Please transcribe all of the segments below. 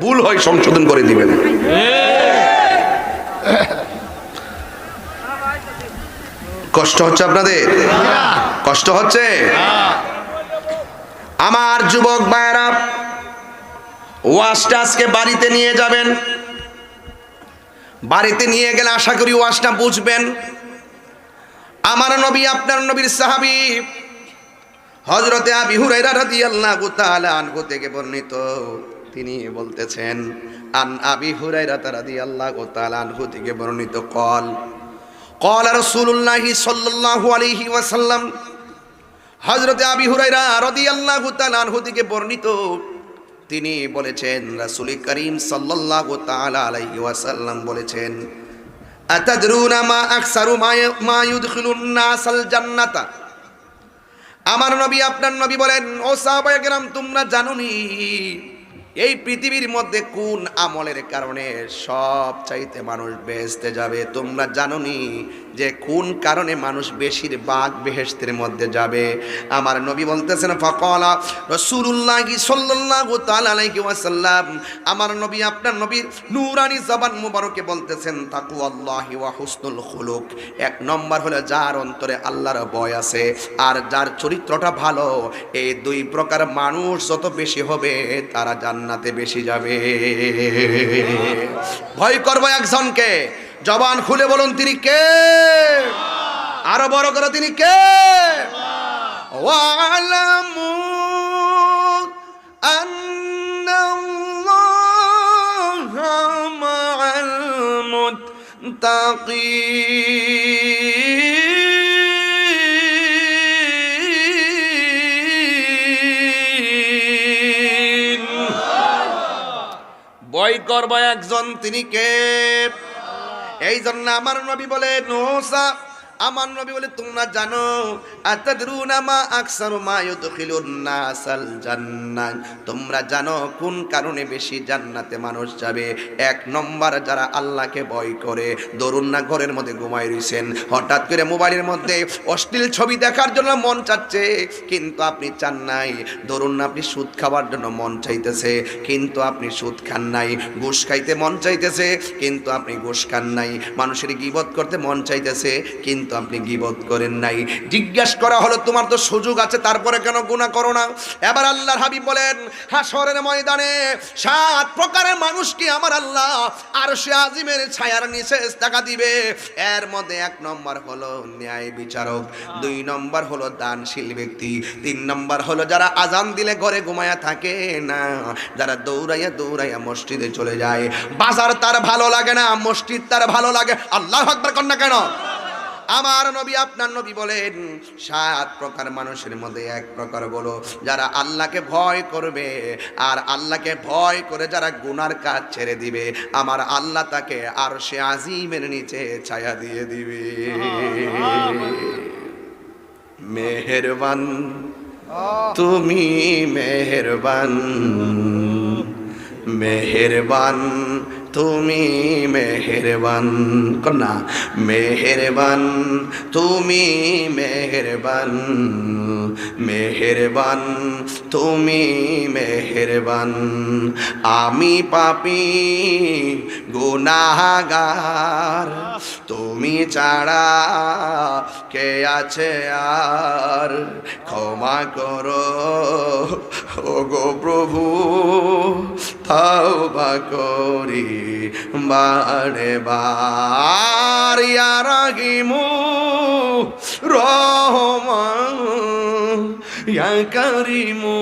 ভুল হয়, সংশোধন করে দিবেন। কষ্ট হচ্ছে আপনাদের? কষ্ট হচ্ছে? আমার যুবক ভাইয়েরা, ওয়াশটা আজকে বাড়িতে নিয়ে যাবেন। বাড়িতে নিয়ে গেলে আশা করি ওয়াশটা বুঝবেন। আমার নবী, আপনার নবীর সাহাবী হজরতে আবি হুরাইরা রাদিয়াল্লাহু তাআলা আনহু থেকে বর্ণিত। তিনি বলতেছেন, আন আবি হুরাইরা আল্লাহ তাআলা আনহু থেকে বর্ণিত কল কল আর সুল্লাহি সাল্লাল্লাহু আলাইহি ওয়াসাল্লাম হজরতে আবি হুরাইরা রাদিয়াল্লাহু আল্লাহ আনহু থেকে বর্ণিত। তিনি বলেছেন রাসূল করিম সাল্লাল্লাহু তাল আলাইহি ওয়াসাল্লাম বলেছেন, আতাদরুনা মা আকসারু মা ইউদখিলুন নাসাল জান্নাতা? আমার নবী, আপনার নবী বলেন, ও সাহাবায়ে কেরাম, তোমরা জানুনি এই পৃথিবীর মধ্যে কোন আমলের কারণে সব চাইতে মানুষ বেহেস্তে যাবে? তোমরা জানোনি যে কোন কারণে মানুষ বেশিরভাগ বেহেস্তের মধ্যে যাবে? আমার নবী বলতেছেন, ফকলা রসুল্লাহ আলাইহি ওয়াসাল্লাম। আমার নবী, আপনার নবীর নূরানি জবান মুবারকে বলতেছেন তাকু আল্লাহি ওয়া হুসনুল খুলুক। এক নম্বর হলো যার অন্তরে আল্লাহর ভয় আছে আর যার চরিত্রটা ভালো, এই দুই প্রকার মানুষ যত বেশি হবে তারা জান্নাতে বেশি যাবে। ভয় করব একজনকে। জবান খুলে বলুন, তিনি কে? আরও বড় করে, তিনি কে? ওয়ালামু আন্নাল্লাহা বয় করব একজন তিনি কে? এই জন্য আমার নবী বলে নোসা আমার নবী বলে, তোমরা জানো তোমরা জানো কোন কারণে বেশি জান্নাতে মানুষ যাবে? এক নম্বর, যারা আল্লাহকে ভয় করে, দরুন না ঘরের মধ্যে ঘুমাই রইছেন। হঠাৎ করে মোবাইলের মধ্যে অশ্লীল ছবি দেখার জন্য মন চাচ্ছে, কিন্তু আপনি চান নাই। ধরুন না, আপনি সুদ খাওয়ার জন্য মন চাইতেছে, কিন্তু আপনি সুদ খান নাই। ঘুষ খাইতে মন চাইতেছে, কিন্তু আপনি ঘুষ খান নাই। মানুষের গিবত করতে মন চাইতেছে, কিন্তু আপনি গিবত করেন নাই। জিজ্ঞাসা করা হলো, তোমার তো সুযোগ আছে, তারপরে কেন গুণা করো না? এবার আল্লাহর হাবিব বলেন হাসরের ময়দানে সাত প্রকারের মানুষকে আমার আল্লাহ? আর সে আজিমের ছায়ার নিচে টাকা দিবে। এর মধ্যে এক নম্বর হলো ন্যায় বিচারক, দুই নম্বর হলো দানশীল ব্যক্তি, তিন নম্বর হলো যারা আজান দিলে ঘরে ঘুমায়া থাকে না, যারা দৌড়াইয়া দৌড়াইয়া মসজিদে চলে যায়। বাজার তার ভালো লাগে না, মসজিদ তার ভালো লাগে। আল্লাহ আকবার কন্যা কেন? আমার নবী, আপনার নবী বলেন, সাত প্রকার মানুষের মধ্যে এক প্রকার বলো, যারা আল্লাহকে ভয় করবে আর আল্লাহকে ভয় করে যারা গুনার কাজ ছেড়ে দিবে, আমার আল্লাহ তাকে আর সে আজিমের নিচে ছায়া দিয়ে দিবে। মেহেরবান, তুমি মেহেরবান মেহেরবান তুমি মেহেরবান, কন্যা, মেহেরবান, তুমি মেহেরবান মেহেরবান, তুমি মেহেরবান। আমি পাপি গুনাগার তুমি ছাড়া কে আছে আর? ক্ষমা করো ও গো প্রভু, তাওবা করি। বারে বার ইয়ারাগিমু রহমান ইয়া করিমু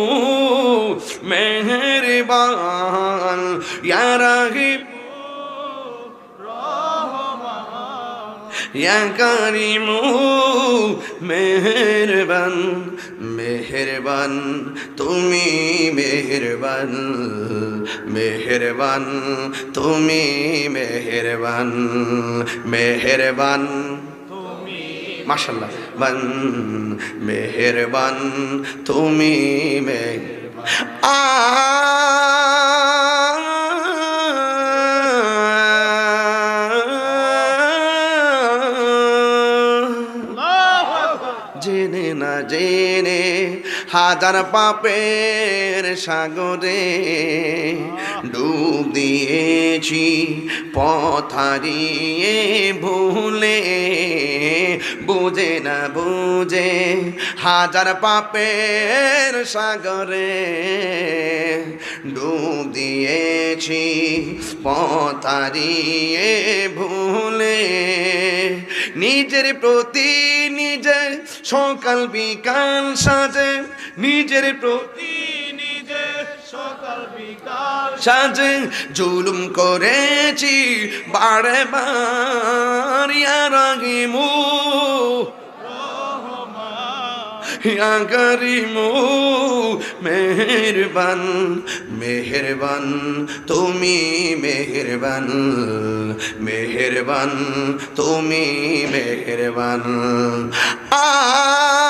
মেহেরবান ইয়া ইয়া করিমু মেহেরবান মেহেরবান, তুমি মেহেরবান মেহেরবান, তুমি মেহেরবান মেহেরবান মাশাল্লাহ বান, মেহেরবান, তুমি মে আ হাজার পাপের সাগরে ডুব দিয়েছি পথারিয়ে ভুলে। বুঝে না বুঝে হাজার পাপের সাগরে ডুব দিয়েছি পথারিয়ে ভুলে। নিজের প্রতি নিজের সকাল বিকাল সাজে নিজের প্রতি সাজে জুলুম করেছি, বারে বারি বারিমু করিমু মেহরবান মেহরবান, তুমি মেহরবান মেহরবান, তুমি মেহরবান। আ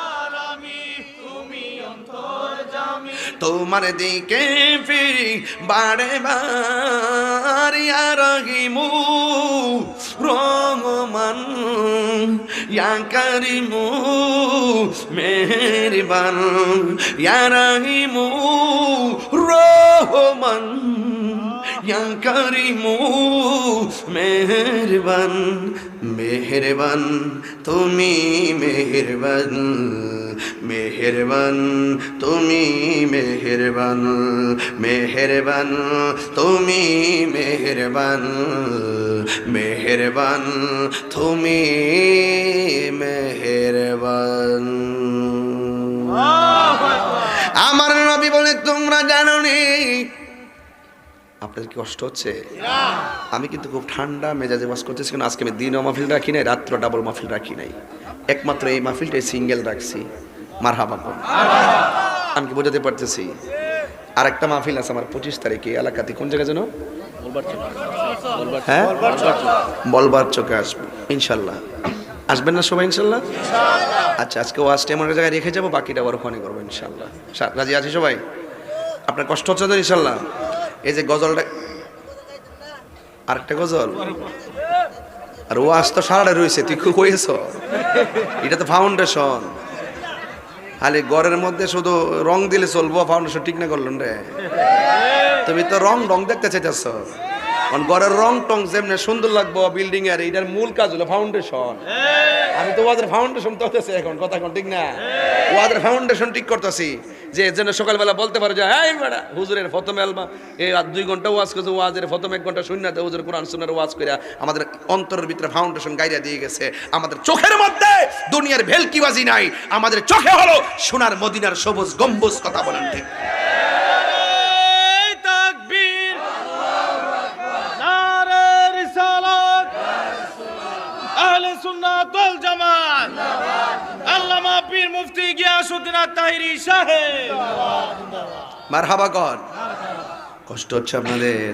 তোমার দিকে ফিরি বারে বারিয়া রহিমু রহমান ইয়া করিমু মেহরবান ইয়া রহিমু রহমান ইয়া করিমু মেহরবান মেহরবান তুমি মেহরবান মেহরবান তুমি মেহরবান মেহরবান তুমি মেহরবান মেহরবান তুমি মেহরবান আমার নবী বলে তোমরা জানো নি আপনাদের কি কষ্ট হচ্ছে? আমি কিন্তু খুব ঠান্ডা মেজাজে বাস করতেছি, কারণ আজকে আমি দিনও মাহফিল রাখি নাই রাত্র ডাবল মাহফিল রাখি নাই। একমাত্র এই মাহফিলটাই সিঙ্গেল রাখছি। মার হাবা আমি কি বোঝাতে পারতেছি? আর একটা মাহফিল আছে আমার পঁচিশ তারিখে এলাকাতে। কোন জায়গা যেন হ্যাঁ? বলবার চোখে আসব, ইনশাল্লাহ। আসবেন না সবাই, ইনশাল্লাহ? আচ্ছা আজকে এমন একটা জায়গায় রেখে যাব, বাকিটা আবার ওখানে করব, ইনশাল্লাহ। রাজি আছি সবাই? আপনার কষ্ট হচ্ছে তো, ইনশাল্লাহ? এই যে গজলটা আরেকটা গজল? আর ওয়াজ তো সারাটা রয়েছে, তুই খুব হয়েছ। এটা তো ফাউন্ডেশন খালি গড়ের মধ্যে শুধু রং দিলে চলবো ফাউন্ডেশন ঠিক না করলেন রে। তুমি তো রং রং দেখতে চাইতেছ। কারণ ঘরের রং টং যেমনি সুন্দর লাগবো বিল্ডিং এর এটার মূল কাজ হলো ফাউন্ডেশন আমি তো ওয়াদের ফাউন্ডেশন তো এখন কথা এখন ঠিক না? ওয়াদের ফাউন্ডেশন ঠিক করতেছি যে যেন সকালবেলা বলতে পারো যে হ্যাঁ বেড়া হুজুরের ফতম এলবা এই রাত দুই ঘণ্টা ওয়াজ করছে ওয়াজের ফতম এক ঘণ্টা শূন্যতে হুজুর কোরআন সুন্নার ওয়াজ করে আমাদের অন্তরের ভিতরে ফাউন্ডেশন গাইরা দিয়ে গেছে। আমাদের চোখের মধ্যে দুনিয়ার ভেলকিবাজি নাই আমাদের চোখে হলো সোনার মদিনার সবুজ গম্বুজ কথা বলেন ঠিক। ওয়াল জামাত। আল্লামা পীর মুফতি গিয়াসউদ্দিন আত-তাহিরি সাহেব। মারহাবা কর কষ্ট হচ্ছে আপনাদের।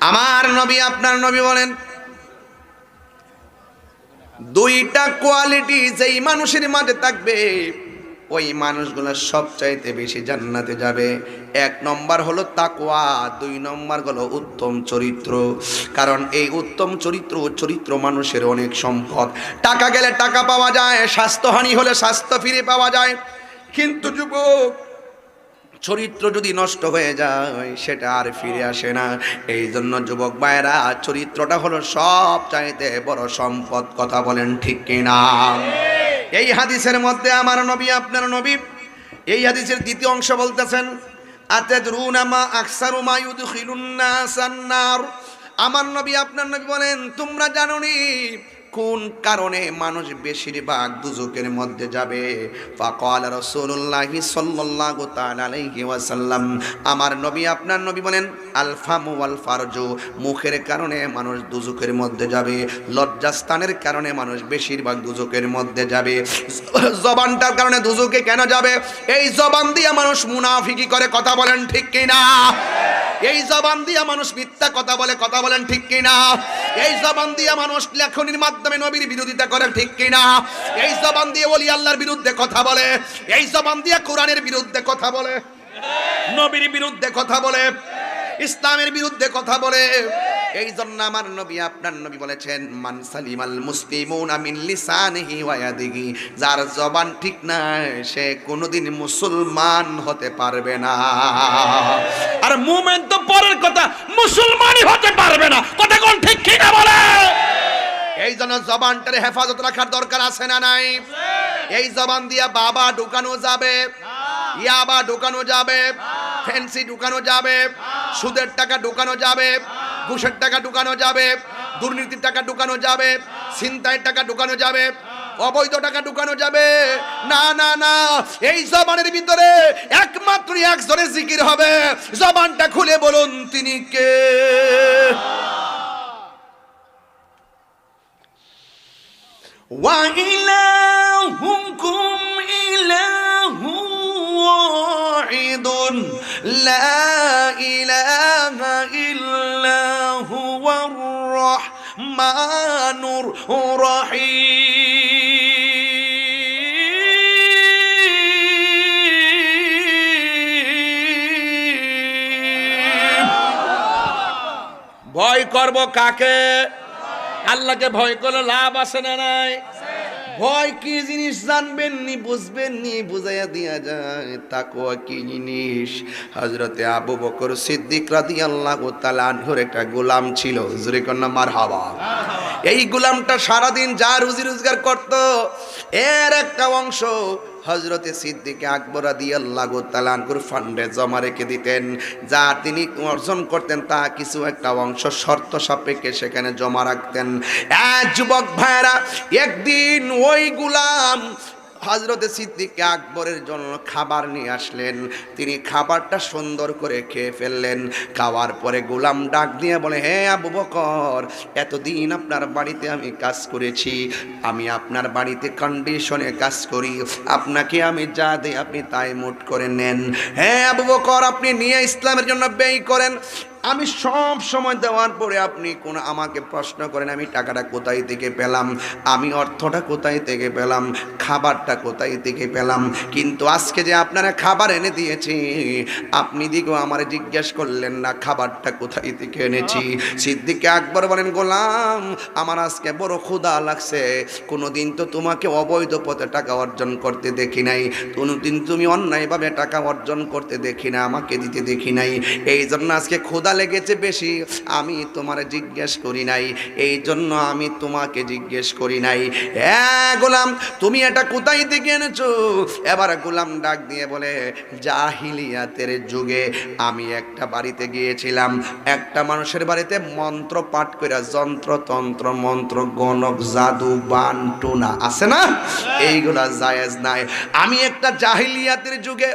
আমার নবী, আপনার নবী বলেন, দুইটা কোয়ালিটি যেই মানুষের মাঝে থাকবে ওই মানুষগুলো সবচাইতে বেশি জান্নাতে যাবে। এক নম্বর হলো তাকওয়া, দুই নম্বর হলো উত্তম চরিত্র। কারণ এই উত্তম চরিত্র চরিত্র মানুষের অনেক সম্পদ। টাকা গেলে টাকা পাওয়া যায়, স্বাস্থ্যহানি হলে স্বাস্থ্য ফিরে পাওয়া যায়। কিন্তু যুবক, চরিত্র যদি নষ্ট হয়ে যায়, সেটা আর ফিরে আসে না। এই জন্য যুবক ভাইয়েরা, চরিত্রটা হলো সব চাইতে বড় সম্পদ, কথা বলেন ঠিক কিনা? এই হাদিসের মধ্যে আমার নবী, আপনার নবী, এই হাদিসের দ্বিতীয় অংশ বলতেছেন আমার নবী, আপনার নবী বলেন, তোমরা জানো নি কোন কারণে মানুষ বেশিরভাগ দুজকের মধ্যে যাবে? ফাকাল রাসূলুল্লাহি সাল্লাল্লাহু তাআলা ওয়াসাল্লাম। আমার নবী, আপনার নবী বলেন, আলফামু ওয়াল ফারজু, মুখের কারণে মানুষ দুজকের মধ্যে যাবে। লজ্জাস্থানের কারণে মানুষ বেশিরভাগ দুজকের মধ্যে যাবে। জবানটার কারণে দুজকে কেন যাবে? এই জবান দিয়ে মানুষ মুনাফিকি করে কথা বলেন ঠিক কিনা? এই জবান দিয়ে মানুষ মিথ্যা কথা বলে কথা বলেন ঠিক কিনা? এই জবান দিয়ে মানুষ লেখনির মাধ্যমে নবীর বিরোধিতা করে ঠিক কিনা? এই জবান দিয়ে ওলি আল্লাহর বিরুদ্ধে কথা বলে। এই জবান দিয়ে কোরআনের বিরুদ্ধে কথা বলে। নবীর বিরুদ্ধে কথা বলে। ইসলামের বিরুদ্ধে কথা বলে। এই জন্য আমার নবী, আপনার নবী বলেছেন, মান সালিমাল মুসলিমুনা মিন লিসানিহি ওয়া ইয়াদিহি যার জবান ঠিক নাই, সে কোনোদিন মুসলমান হতে পারবে না। আর মুমেন্ট তো পরের কথা, মুসলমানই হতে পারবে না। কথা কোন ঠিক কি না বলে? এই জন্য জবানটারে হেফাজত রাখার দরকার আছে না নাই? এই জবান দিয়া বাবা ঢুকানো যাবে, ইয়াবা ঢুকানো যাবে ফ্যান্সি ঢুকানো যাবে, সুদের টাকা ঢুকানো যাবে, ঘুষের টাকা ঢুকানো যাবে, দুর্নীতির টাকা ঢুকানো যাবে, ছিনতাইয়ের টাকা ঢুকানো যাবে, অবৈধ টাকা ঢুকানো যাবে। না না না, এই জবানের ভিতরে একমাত্র একজনের জিকির হবে। জবানটা খুলে বলুন, তিনি কে? وإلهكم إله واحد لا إله إلا هو الرحمن الرحيم ভয় করব কাকে আল্লাহকে ভয় করলে লাভ আছে না নাই? ভয় কি জিনিস জানবেন নি, বুঝবেন নি, বুঝাইয়া দিয়া যায়, তাকওয়া কি জিনিস? হজরতে আবু বকর সিদ্দিক রাদিয়াল্লাহু তাআলা আনহুর একটা গোলাম ছিল। জুরে কন্যা মারহাবা। এই গোলামটা সারাদিন যা রুজি রোজগার করত, এর একটা অংশ হজরতে সিদ্দিকে আকবর আদিয়াল্লাহ তালানকুর ফান্ডে জমা রেখে দিতেন। যা তিনি অর্জন করতেন, তা কিছু একটা অংশ শর্ত সাপেক্ষে সেখানে জমা রাখতেন। যুবক ভাইরা একদিন ওই গুলাম হজরতে সিদ্দিকে আকবরের জন্য খাবার নিয়ে আসলেন। তিনি খাবারটা সুন্দর করে খেয়ে ফেললেন। খাওয়ার পরে গোলাম ডাক দিয়ে বলে হ্যাঁ আবু বকর, এতদিন আপনার বাড়িতে আমি কাজ করেছি। আমি আপনার বাড়িতে কন্ডিশনে কাজ করি। আপনাকে আমি যা দিই আপনি তাই মুট করে নেন। হ্যাঁ আবু বকর, আপনি নিয়ে ইসলামের জন্য ব্যয় করেন। আমি সব সময় দেওয়ার পরে আপনি কোন আমাকে প্রশ্ন করেন, আমি টাকাটা কোথায় থেকে পেলাম, আমি অর্থটা কোথায় থেকে পেলাম, খাবারটা কোথায় থেকে পেলাম, কিন্তু আজকে যে আপনারা খাবার এনে দিয়েছি, আপনি দিকেও আমার জিজ্ঞেস করলেন না, খাবারটা কোথায় থেকে এনেছি। সিদ্দিকে আকবর বলেন, গোলাম, আমার আজকে বড় ক্ষুধা লাগছে। কোনোদিন তো তোমাকে অবৈধ পথে টাকা অর্জন করতে দেখি নাই। কোনোদিন তুমি অন্যায়ভাবে টাকা অর্জন করতে দেখি না, আমাকে দিতে দেখি নাই। এই জন্য আজকে ক্ষুধা লেগেছে বেশি, আমি তোমার জিজ্ঞেস করি নাই এই জন্য আমি তোমাকে জিজ্ঞেস করি নাই। হ্যাঁ গোলাম, তুমি এটা কোথায় থেকে এনেছো? এবার গোলাম ডাক দিয়ে বলে, জাহিলিয়াতের যুগে আমি একটা বাড়িতে গিয়েছিলাম, একটা মানুষের বাড়িতে মন্ত্র পাঠ করে যন্ত্রতন্ত্র মন্ত্র, গণক, জাদু, বান, টুনা, আছে না? এইগুলা জায়েজ নাই। আমি একটা জাহিলিয়াতের যুগে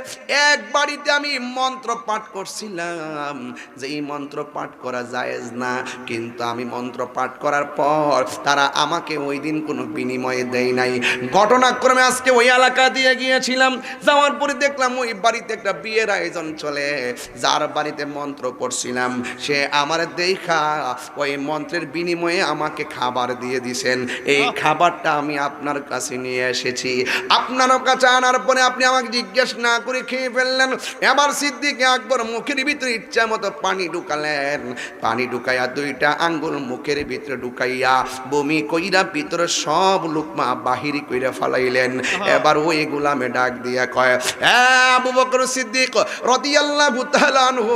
এক বাড়িতে আমি মন্ত্র পাঠ করছিলাম যে এই মন্ত্র পাঠ করা জায়েজ না। কিন্তু আমি মন্ত্র পাঠ করার পর তারা আমাকে ওই দিন কোনো বিনিময়ে দেয় নাই। ঘটনাক্রমে আজকে ওই এলাকা দিয়ে গিয়েছিলাম। যাওয়ার পরে দেখলাম ওই বাড়িতে একটা বিয়ের আয়োজন চলে। যার বাড়িতে মন্ত্র পড়ছিলাম। সে আমার দেখা ওই মন্ত্রের বিনিময়ে আমাকে খাবার দিয়ে দিছেন। এই খাবারটা আমি আপনার কাছে নিয়ে এসেছি। আপনারও কাছে আনার পরে আপনি আমাকে জিজ্ঞেস না করে খেয়ে ফেললেন। এবার সিদ্দিকে আকবর মুখের ভিতরে ইচ্ছা মতো পানি ঢুকালেন। পানি ঢুকাইয়া দুইটা আঙ্গুল মুখের ভিতরে ঢুকাইয়া বমি কইরা ভিতরে সব লুকমা বাহিরি কইরা ফালাইলেন। এবার ওই গুলামে ডাক দিয়া কয় আবু বকর সিদ্দিক রাদিয়াল্লাহু তাআলা আনহু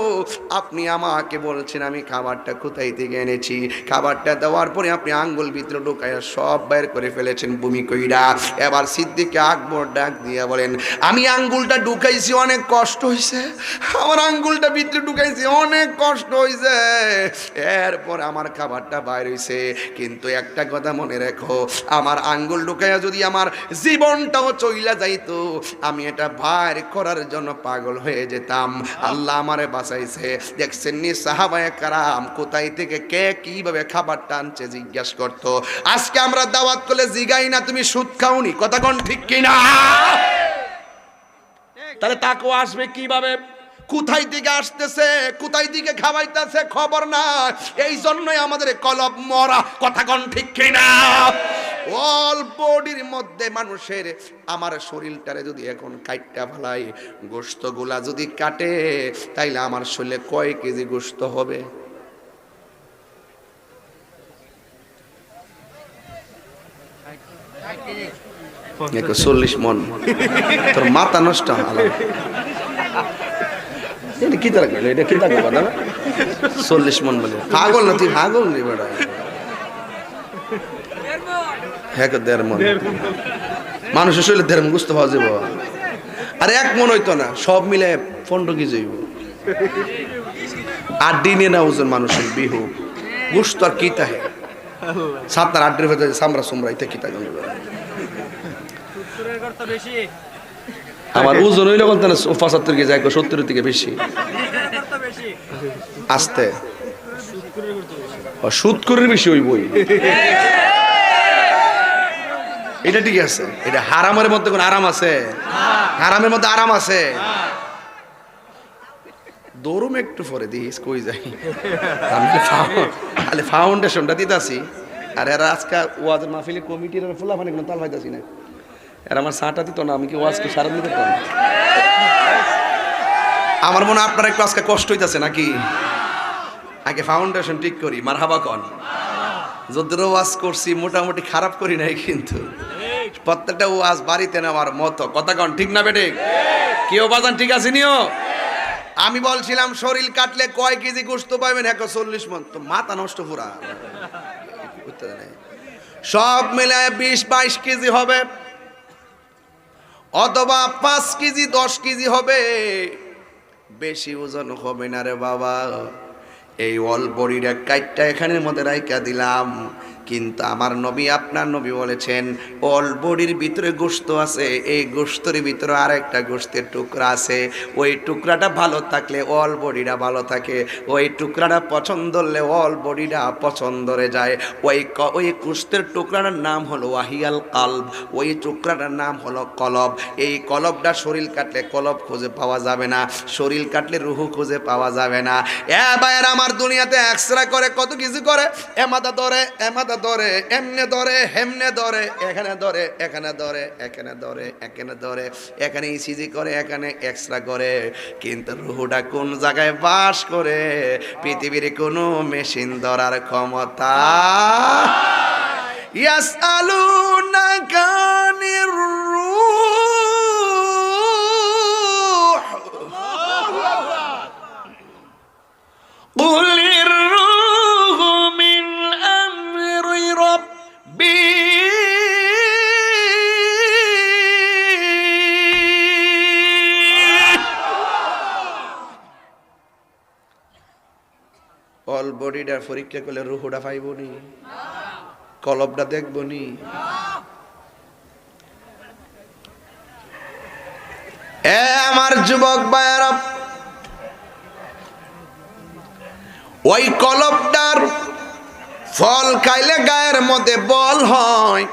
আপনি আমাকে বলছেন আমি খাবারটা কোথায় থেকে এনেছি? খাবারটা দেওয়ার পরে আপনি আঙ্গুল ভিতরে ঢুকাইয়া সব বের করে ফেলেছেন বমি কইরা। এবার সিদ্দিককে আকবর ডাক দিয়া বলেন আমি আঙ্গুলটা ঢুকাইছি অনেক কষ্ট হয়েছে আমার আঙ্গুলটা ভিতরে ঢুকাইছি অনেক কষ্ট কষ্ট হইছে, এরপর আমার খাবারটা বাইর হইছে। কিন্তু একটা কথা মনে রেখো, আমার আঙ্গুল ঢুকাইয়া যদি আমার জীবনটাও চইলা যাইতো, আমি এটা বাইর করার জন্য পাগল হয়ে যেতাম। আল্লাহ আমারে বাঁচাইছে। দেখছেন নি সাহাবায়ে কারাম, কোথায় থেকে কে কীভাবে খাবারটা আনছে জিজ্ঞাসা করতো। আজকে আমরা দাওয়াত করলে জিগাই না, তুমি সুদ খাওনি। কথা কোন ঠিক কিনা? তাহলে তাকে আসবে কীভাবে? কোথায় দিকে আসতেছে, কোথায় দিকে খাওয়াইতেছে খবর না এই জন্যই আমাদের কলব মরা। কথা কন ঠিক কিনা? অল বডির মধ্যে মানুষের আমার শরীরটারে যদি এখন কাইটটা ফেলাই গোস্তগুলা যদি কাটে, তাইলে আমার শরীরে কয় কেজি গোস্ত হবে? চল্লিশ মন। তোর মাথা নষ্ট গেল মানুষের শরীরে দেড় মন বুঝতে পাওয়া যাব আরে এক মন হইতো না, সব মিলে পনেরো কেজি হইব আর দিনে না ওজন মানুষের বিহু। গুস্ত আর কি তাহে সাতটার আড্ডের ভেতরে সামরা সুমরা ইতে কি তাকে আমার ওজন হইলে বলতে না, পঁচাত্তর কেজি এক সত্তরের থেকে বেশি। আস্তে। সুৎকরের বেশি ওই বই এটা ঠিক আছে। এটা হারামের মধ্যে কোন আরাম আছে? হারামের মধ্যে আরাম আছে? দৌড়ুম একটু পরে দিস, কই যাই। আমি খালি ফাউন্ডেশনটা দিতাছি। আর এরা আজকে ওয়াজ মাহফিলি কমিটির ফুলা ফানি কোনো তাল পাইতাছি না। এরা আমার সাঁটা দিত না, আমি কি ওয়াজকে সারা দিতে পারি আমার মনে আপনার একটু আজকে কষ্ট হইতাছে নাকি? আগে ফাউন্ডেশন ঠিক করি মার হাবা কন। যদ্দুর ওয়াজ করছি, মোটামুটি খারাপ করি নাই কিন্তু। প্রত্যেকটা ওয়াজ বাড়িতে নেওয়ার মতো। কথা কন, ঠিক না বেটে কেউ বাজান, ঠিক আছে নিও? আমি বলছিলাম, শরীর কাটলে কয় কেজি গোস্ত পাবেন? এক চল্লিশ মন। তো মাথা নষ্ট পুরা। সব মিলায় বিশ বাইশ কেজি হবে। অথবা পাঁচ কেজি, দশ কেজি হবে। বেশি ওজন হবে না রে বাবা। এই অল্পরীরা কাইটটা এখানের মধ্যে রাইকা দিলাম। কিন্তু আমার নবী আপনার নবী বলেছেন অল বডির ভিতরে গোস্ত আছে, এই গোস্তের ভিতরে আর একটা গোস্তের টুকরা আছে। ওই টুকরাটা ভালো থাকলে অল বডিটা ভালো থাকে, ওই টুকরাটা পছন্দ হলে অল বডিটা পছন্দরে যায়। ওই ওই গোস্তের টুকরাটার নাম হলো ওয়াহিয়াল কালব, ওই টুকরাটার নাম হলো কলব। এই কলবটা শরীর কাটলে কলব খুঁজে পাওয়া যাবে না, শরীর কাটলে রুহু খুঁজে পাওয়া যাবে না। এ ভাইয়ের, আমার দুনিয়াতে এক্সরে করে, কত কিছু করে? এমাদা ধরে এমাদা ধরে এমনে ধরে হেমনে ধরে এখানে ধরে এখানে ধরে এখানে ধরে এখানে ধরে এখানে ইসিজি করে এখানে এক্সরা করে। কিন্তু রুহুটা কোন জায়গায় বাস করে? পৃথিবীর কোনো মেশিন ধরার ক্ষমতা ইয়াস আলু না কানির বডিটা পরীক্ষা করলে রুহুটা পাইবনি কলবটা দেখব নি আমার যুবক ভাইয়েরা, ওই কলবটার ফল খাইলে গায়ের মধ্যে বল হয়,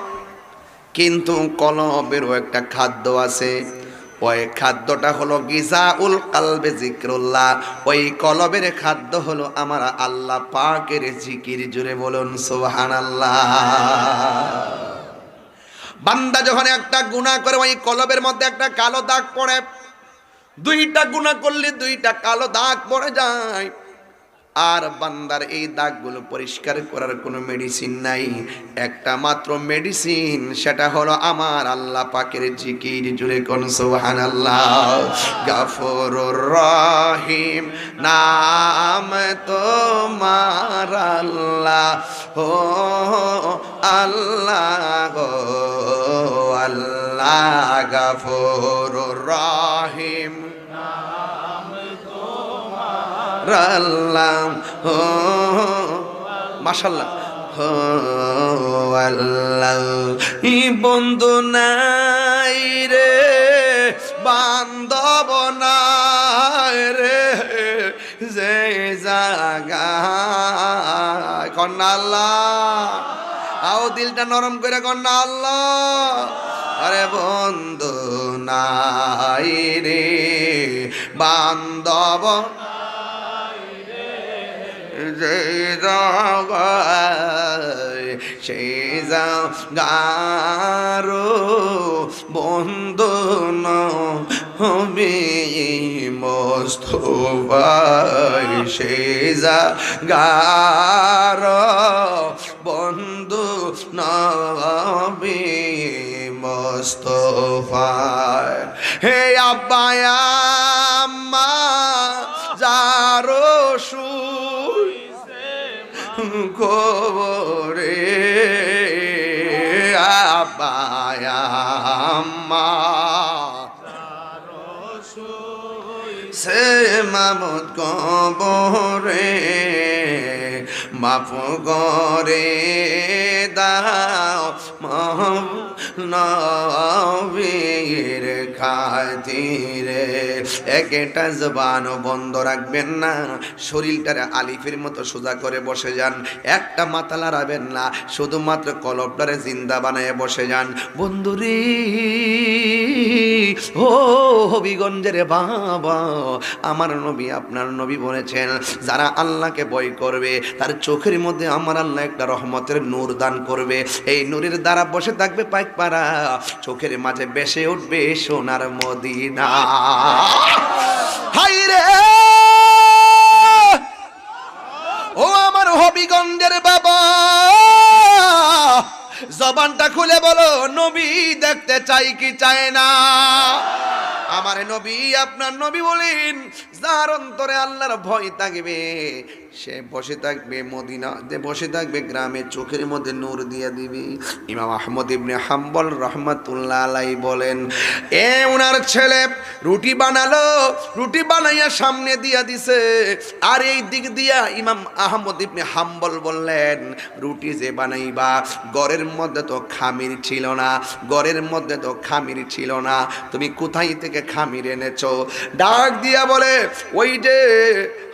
কিন্তু কলবেরও একটা খাদ্য আছে। ওই খাদ্যটা হলো গিজা উল কালবে জিক্রুল্লাহ। ওই কলবের খাদ্য হলো আমার আল্লাহ পাকের জিকির জুড়ে বলুন সুবহানাল্লাহ। বান্দা যখন একটা গুণা করে, ওই কলবের মধ্যে একটা কালো দাগ পড়ে, দুইটা গুণা করলে দুইটা কালো দাগ পড়ে যায়। আর বান্দার এই দাগগুলো পরিষ্কার করার কোনো মেডিসিন নাই। একটা মাত্র মেডিসিন সেটা হলো আমার আল্লাহ পাকের জিকির। জুড়ে কোন সোহান আল্লাহ গাফরুর রহিম, নাম তোমার আল্লাহ। ও আল্লাহ আল্লাহ, গাফরুর রহিম। রাল্লাম হো মাশাল্লাহ হো, আল্লাহ বন্ধু নাই রে, বান্ধব নাই রে, যে জাগা কন্যা আল্লাহ, আও দিলটা নরম করে কন্যা আল্লাহ, আরে বন্ধু নাই রে, বান্ধব যে জাগায় বন্ধু নবী মোস্তফাই সেই জাগার বন্ধু নবী মোস্তফায় হে আব্বায়া গোরে আব্বায়া আম্মা। সে মামুদ কবরে মাফ গরে দাও নবীর খাতিরে একটা জবান বন্ধ রাখবেন না। শরীরটারে আলিফের মতো সোজা করে বসে যান। একটা মাথা লাড়াবেন না। শুধুমাত্র কলবটারে জিন্দা বানায় বসে যান। বন্ধুরে, ও হবিগঞ্জের বাবা, আমার নবী আপনার নবী বলেছেন, যারা আল্লাহকে ভয় করবে, তার চোখের মধ্যে আমার আল্লাহ একটা রহমতের নূর দান করবে। এই নূরের দ্বারা বসে থাকবে পাইক পাড়া চোখের মাঝে বেসে উঠবে সোনার মদিনা। হাই রে! ও আমার হবিগঞ্জের বাবা। জবানটা খুলে বলো, নবী দেখতে চাই কি চায় না? আমার নবী, আপনার নবী বলেন, যার অন্তরে আল্লাহর ভয় থাকবে সে বসে থাকবে মদিনা বসে থাকবে গ্রামে, চোখের মধ্যে নূর দিয়ে দিবি। ইমাম আহমদ ইবনে হাম্বল রহমাতুল্লাহ আলাই বলেন, এ ওনার ছেলে, রুটি বানালো, রুটি বানাইয়া সামনে দিয়া দিছে। আর এই দিক দিয়া ইমাম আহমদ ইবনে হাম্বল বললেন, রুটি যে বানাইবা গড়ের মধ্যে তো খামির ছিল না গড়ের মধ্যে তো খামির ছিল না। তুমি কোথায় থেকে খামির এনেছো? ডাক দিয়া বলে, ওই যে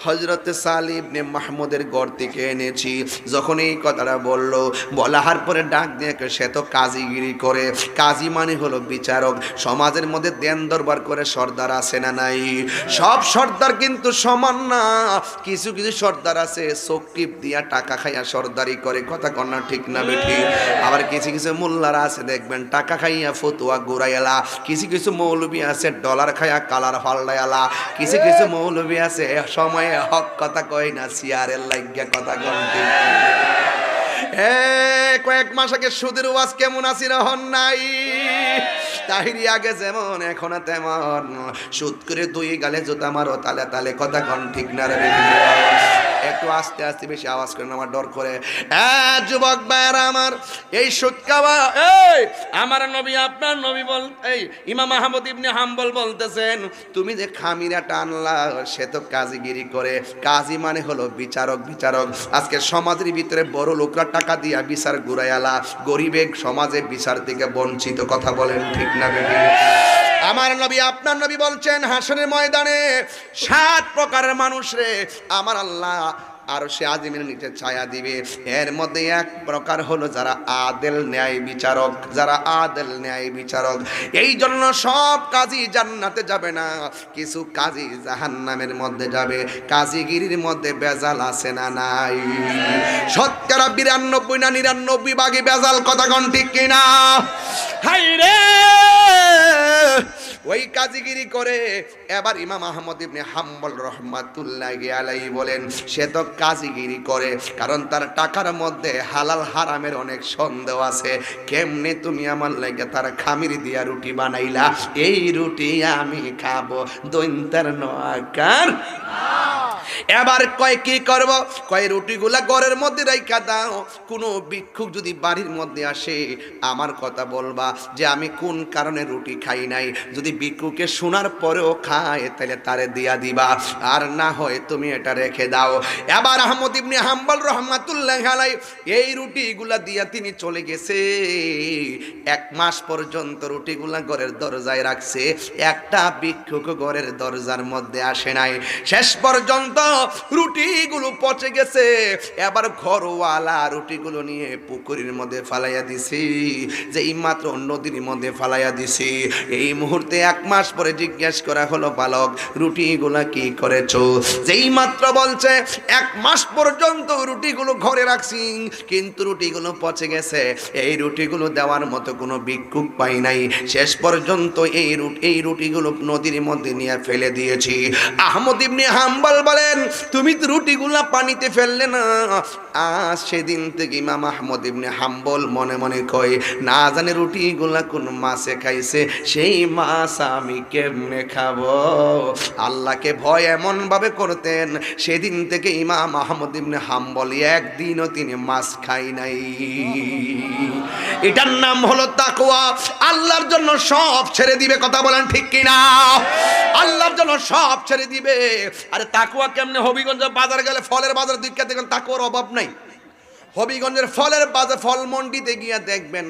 হজরত সালিব নে মাহমুদের গড় থেকে এনেছি। যখন এই কথাটা বলল বলাহার পরে ডাক দিয়ে সে তো কাজীগিরি করে। কাজী মানে হলো বিচারক। সমাজের মধ্যে দেন দরবার করে সর্দার আছে না নাই? সব সর্দার কিন্তু সমান না। কিছু কিছু সর্দার আছে, চোখ দিয়া টাকা খাইয়া সর্দারি করে। কথা কন্যা ঠিক না বেঠি আবার কিছু কিছু মোল্লারা আছে, দেখবেন, টাকা খাইয়া ফতুয়া ঘুরাইয়ালা। কিছু কিছু মৌলবী আছে, ডলার খাইয়া কালার হল্লাইয়ালা কিছু কিছু মৌলবী আছে, সময়ে হক কথা কয় না সিয়ারের লাগিয়া কথা কন ঠিক এ, কয়েক মাস আগে সুদের ওয়াজ কেমন আছি হন নাই? তাহিরি আগে যেমন, এখন তেমন। করে দুই গালে জুতা মারো, তালে তালে কথা কন, ঠিক না রে একটু আস্তে আস্তে বেশি আওয়াজ করেন, আমার ডর করে। যুবক আমার, এই এই, আমার নবী, আপনার নবী বল, এই ইবনে হাম্বল বলতেছেন, তুমি যে খামিরা টানলা, সে তো কাজীগিরি করে। কাজী মানে হলো বিচারক বিচারক। আজকে সমাজের ভিতরে বড় লোকরা টাকা দিয়া বিচার ঘুরাইয়ালা। গরিবে সমাজে বিচার থেকে বঞ্চিত, কথা বলেন ঠিক আমার নবী আপনার নবী বলছেন হাসনের ময়দানে সাত প্রকারের মানুষ রে। আমার আল্লাহ আর সে আজিমের নিচে ছায়া দিবে। এর মধ্যে এক প্রকার হলো যারা আদেল ন্যায় বিচারক, যারা আদেল ন্যায় বিচারক। এই জন্য সব কাজী জান্নাতে যাবে না। কিছু কাজী জাহান্নামের মধ্যে যাবে। কাজীগিরির মধ্যে বেজাল আছে না নাই? শতকরা বিরানব্বই না নিরানব্বই বাগি বেজাল কথা কন ঠিক কিনা? হাই রে! ওই কাজীগিরি করে এবার ইমাম আহমদ ইবনে হাম্বল রহমাতুল্লাহ আলাই বলেন, সে তো কাজীগিরি করে, কারণ তার টাকার মধ্যে হালাল হারামের অনেক সন্দেহ আছে। কেমনে তুমি আমার লেগে তার খামির দিয়া রুটি বানাইলা? এই রুটি আমি খাব। দৈন্তার নয়াকার এবার কয় কি করব? কয় রুটিগুলা ঘরের মধ্যে রাইখা দাও। কোনো ভিক্ষুক যদি বাড়ির মধ্যে আসে, আমার কথা বলবা যে আমি কোন কারণে রুটি খাই নাই। যদি ভিক্ষুকে শোনার পরেও খায়, তাহলে তারে দিয়া দিবা। আর না হয় তুমি এটা রেখে দাও। এবার আহমদ ইবনে হাম্বল রহমাতুল্লাহ আলাই এই রুটিগুলা দিয়া তিনি চলে গেছে। এক মাস পর্যন্ত রুটিগুলা ঘরের দরজায় রাখছে। একটা ভিক্ষুক ঘরের দরজার মধ্যে আসে নাই। শেষ পর্যন্ত রুটিগুলো পচে গেছে। এবার ঘরওয়ালা রুটিগুলো নিয়ে পুকুরের মধ্যে ফালাইয়া দিছি যে এই মাত্র নদীর মধ্যে ফালাইয়া দিছি। এই মুহূর্তে এক মাস পরে জিজ্ঞেস করা হলো, বালক, রুটিগুলা কি করেছ? যেই মাত্র বলছে, এক মাস পর্যন্ত রুটিগুলো ঘরে রাখছি, কিন্তু রুটিগুলো পচে গেছে। এই রুটিগুলো দেওয়ার মতো কোনো ভিক্ষুক পাই নাই। শেষ পর্যন্ত এই রুট, এই রুটিগুলো নদীর মধ্যে নিয়ে ফেলে দিয়েছি। আহমদ ইবনে হাম্বল বলেন, তুমি তো রুটিগুলা পানিতে ফেললে না। আজ সেদিন থেকে ইমাম আহমদ ইবনে হাম্বল মনে মনে কয়, না জানে রুটিগুলা কোন মাছে খাইছে, সেই মাছ আমি কেমনে খাব? আল্লাহকে ভয় এমন ভাবে করতেন, সেদিন থেকে ইমাম আহমদ ইবনে হাম্বল একদিনও তিনি মাছ খাই নাই। এটার নাম হলো তাকওয়া। আল্লাহর জন্য সব ছেড়ে দিবে, কথা বলেন ঠিক কিনা? আল্লাহর জন্য সব ছেড়ে দিবে। আরে তাকুয়া কেমনে হবিগঞ্জ বাজার গেলে ফলের বাজার দিকে দেখেন তাকুয়ার অভাব নাই। হবিগঞ্জের ফলের বাজার, ফল মন্ডিতে গিয়ে দেখবেন,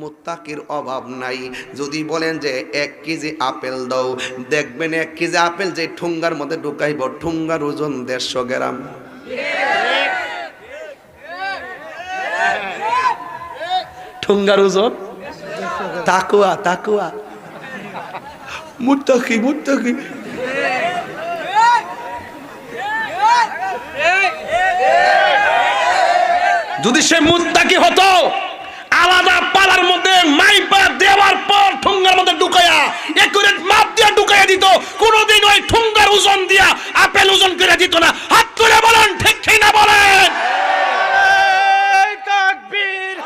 মোত্তাকির অভাব নাই। যদি বলেন যে এক কেজি আপেল দাও, দেখবেন এক কেজি আপেল যে ঠুঙ্গার মধ্যে ঢুকাইব, ঠুঙ্গার ওজন দেড়শো গ্রাম। ঠুঙ্গার ওজন? তাকুয়া তাকুয়া। মুত্তাকি মুত্তাকি। যদি সে মুত্তাকি হতো আলাদা পালার মধ্যে মাইপা দেওয়ার পর ঠুঙ্গার মধ্যে ঢুকায়া একুরেট মাপ দিয়ে ঢুকাইয়া দিত কোনোদিন ওই ঠুঙ্গার ওজন দিয়া আপেল ওজন করে দিত না। হাত তুলে বলেন ঠিক ঠিক না বলেন? এই তাকবীর।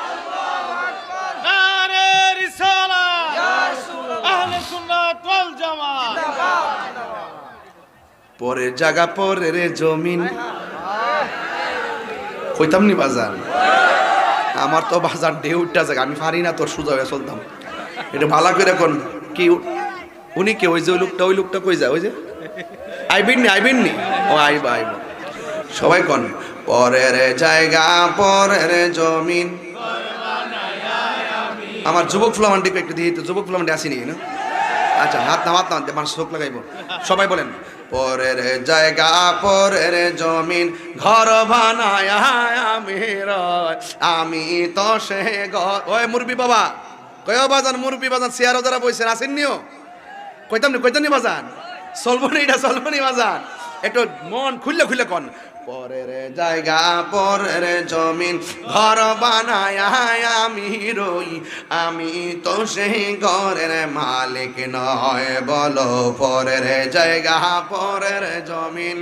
নারে রিসালাত আহলে সুন্নাত ওয়াল জামাত পরের জায়গা পরের জমিন কইতাম নি বাজার? আমার তো বাজার ঢেউটা জায়গা আমি পারি না তোর সুযোগ চলতাম। এটা ভালো করে কোন। কি উনি কে? ওই যে ওই লোকটা ওই লোকটা কই যায়? ওই যে? আইবেন নি আইবেন নি? ও, আইবা আইবা। সবাই কোন। পরের জায়গা, পরের জমিন। আমার যুবক ফ্লামান্ডিকে একটু দিয়ে যুবক ফ্লামান্ডি আসেনি, না? আচ্ছা হাত না হাত না মানুষ চোখ লাগাইব। সবাই বলেন পরের জায়গা, পরের জমিন, ঘর বানায় আমি রয়। আমি তো সে ঘর ওই মুরবি বাবা, কয় বাজান মুরবি বাজান, সিয়ারও যারা বইছেন আসেননিও কইতাম নি কইতাম নি বাজান? চলবো নি এটা চলবো নি বাজান। একটু মন খুললে খুললে কন। পরের জায়গা, পরের জমিন ঘর বানায় আমি রই। আমি তো সেই ঘরের মালিক নয়, বলো পরের জায়গা, পরের জমিন।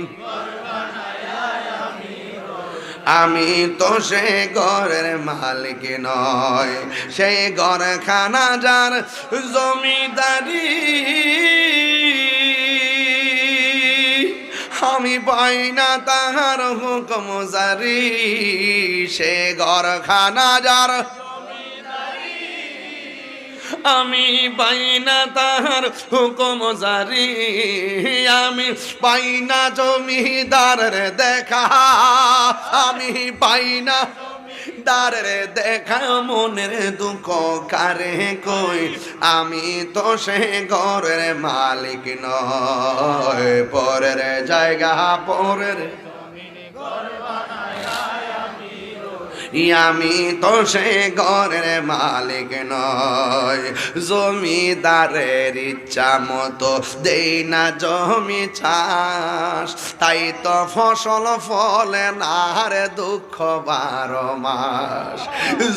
আমি তো সে ঘরের মালিক নয়, সেই ঘর খানা যার জমিদারি। আমি পাই না তাহার হুকম জারি, সে ঘর খানা যার। আমি পাই না তাহার হুকুম জারি, আমি পাই না জমিদার দেখা, আমি পাই না দারের দেখা মনের দুঃখ কারে কই? আমি তো সে ঘরের মালিক নয়, পরের জায়গা, পরের আমি তো সে ঘরের মালিক নয়। জমিদারের ইচ্ছা মতো দেই না জমি চাষ। তাই তো ফসল ফলে না দুঃখ বারো মাস।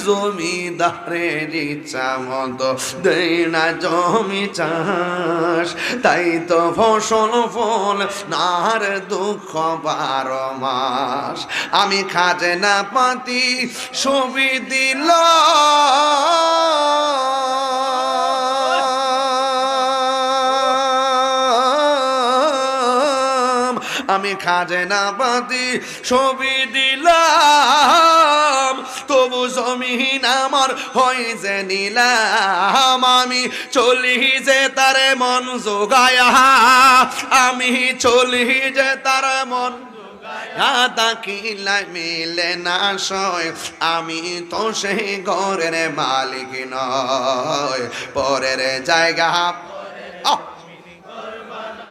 জমিদারের ইচ্ছা মতো দেই না জমি চাষ। তাই তো ফসল ফল না দুঃখ বারো মাস। আমি খাজনা পাতি ছবি দিল। আমি খাজনা পাতি ছবি দিলাম, তবু জমিন আমার হয় যে নিলাম। আমি চলি যে তার মন যোগায়া আমি চলি যে তার মন দাকিলাই মিলে না সয়? আমি তো সেই ঘরের মালিক নয়। পরের জায়গা